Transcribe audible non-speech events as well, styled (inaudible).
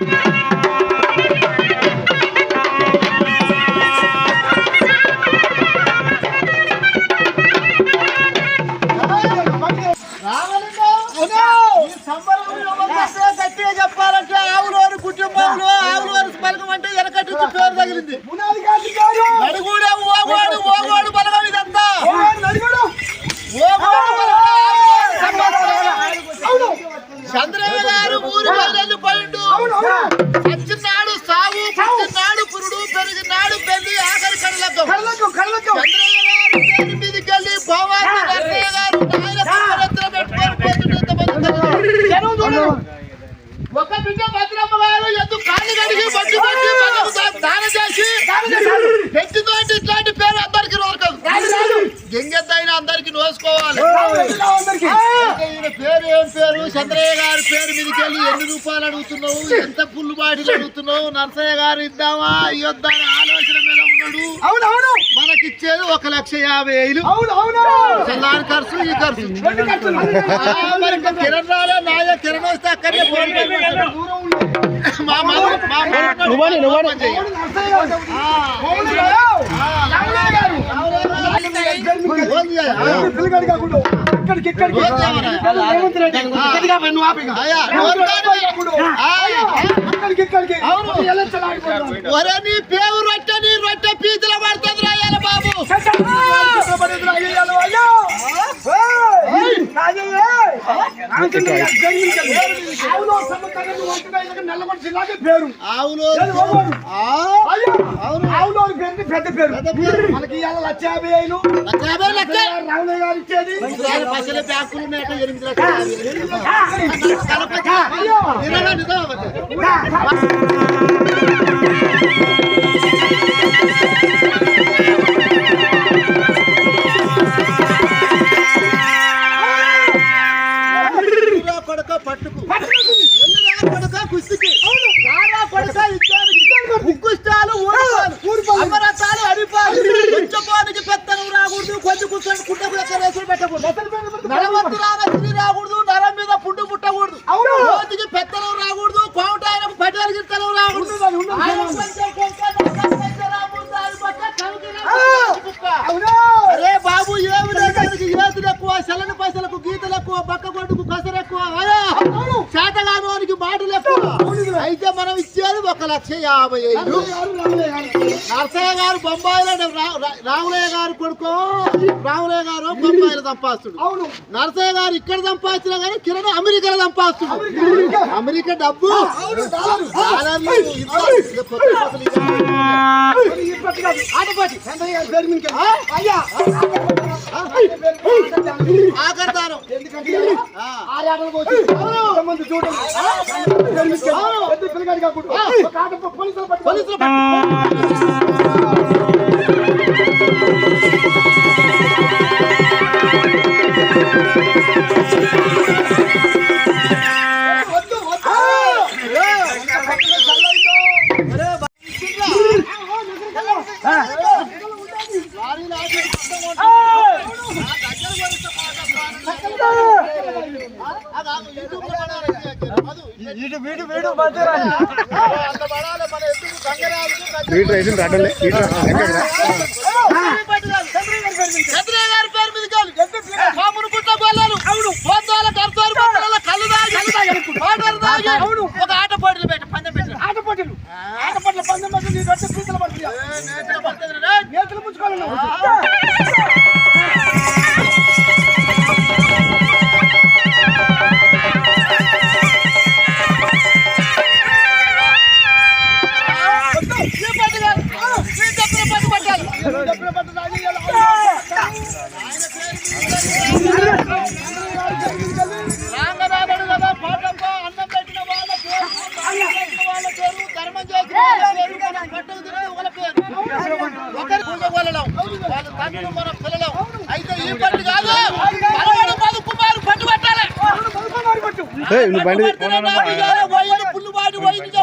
you (laughs) ఒక బిడ్డ భద్రమ్మ గారు ఎద్దు కాళ్ళు కడిగి బట్టి బట్టి దానం చేసి పెట్టితోటి ఇట్లాంటి పేరు అందరికి నోరుకోదు. గెంగెద్దైనా అందరికి నోసుకోవాలి. ఈయన పేరు ఏం పేరు? చంద్రయ్య గారి పేరు మీదకి వెళ్ళి ఎన్ని రూపాయలు అడుగుతున్నావు? ఎంత పుల్లు బాటిలు అడుగుతున్నావు? నరసయ్య గారు ఇద్దామా? ఇవ్వద్దా ఆలోచన మీద ఉన్నాడు. అవునవును మనకి ఇచ్చేది ఒక లక్ష యాభై అవునవును చల్లారి ఖర్చు ఈ ఖర్చు. కిరణ్ రాలే నాయ కిరణ్ వస్తే అక్కడే ఫోన్ పే మా మా మా నువ్వని, నువ్వని. చెయ్యి. ఇక్కడికి? రేవంత్ రెడ్డి. అక్కడికి ఇక్కడికి. ఎలక్షన్ ఆగిపోతుంది. నీ పేరు రొట్టె నీ రొట్టె పీతుల పడుతుంది రాయాల బాబు. జిల్లాకే పేరు! అవును. పేరు. పెద్ద పేరు. మనకి ఇవాళ లక్ష యాభై ఐదు రామయ్య గారు ఇచ్చేది. కొడక పట్టుకు. కొడక కుస్తీకి. రారా కొడక యుద్ధానికి ఉక్కుష్టాలు ఊరుపాలు అమరతాలు అరిపాలు కొంచెపోనికి పెత్తనం రాకూడదు కొంచెం కూర్చొని కుట్టకు ఎక్కడ రేసులు పెట్టకూడదు. నడవద్దు రాగచ్చి రాకూడదు నరం మీద పుండు పుట్టకూడదు. అవును. కోతికి పెత్తనం రాకూడదు కోమట ఆయనకు పటేలు గిత్తనం రాకూడదు. అరే బాబు ఏమి ఏతులు ఎక్కువ సెలని పైసలకు గీతలు ఎక్కువ బక్క కొట్టుకు కసరు ఎక్కువ అయ్యా చేతగానోనికి మాటలు ఎక్కువ. అయితే మనం ఇచ్చేది ఒక లక్ష యాభై ఐదు. నరసయ్య గారు బొంబాయిలో రాములయ్య గారు కొడుకో రాములయ్య గారు బొంబాయిలో సంపాదిస్తుడు నరసయ్య గారు ఇక్కడ సంపాదించినా కానీ కిరణ్ అమెరికాలో సంపాదిస్తుడు అమెరికా. డబ్బు. డాలర్లు ఇస్తారు. ఇది కొత్త కొత్తలు ఇవ్వాలి. ఇప్పటి కాదు. ఆటపాటి. చంద్రయ్య గారు పేరు మీదకి ఆ? అయ్యా. ఆఖరిదానం ఎందుకంటే చూడండి. పేరు మీదకి పెద్ద పిల్లగాడు కాకుండా ఒక ఆట పోలీసులు పట్టుకొని పోలీసులు పట్టు. మధు, వీడు వీడు వీడు రైతులు రావట్లే. రాంగనాథుడు కదా పాటప్ప అన్నం పెట్టిన వాళ్ళ పేరు అన్నం పెట్టిన వాళ్ళ పేరు ధర్మం చేసిన వాళ్ళ పేరు మనం పట్టుకు తినే వాళ్ళ పేరు ఒకరి పూజ వాళ్ళం వాళ్ళ తండ్రులు మన పిల్లలం అయితే ఈ పట్టు కాదు పట్టు పట్టాలి పుల్లుబాటు వైద్యులు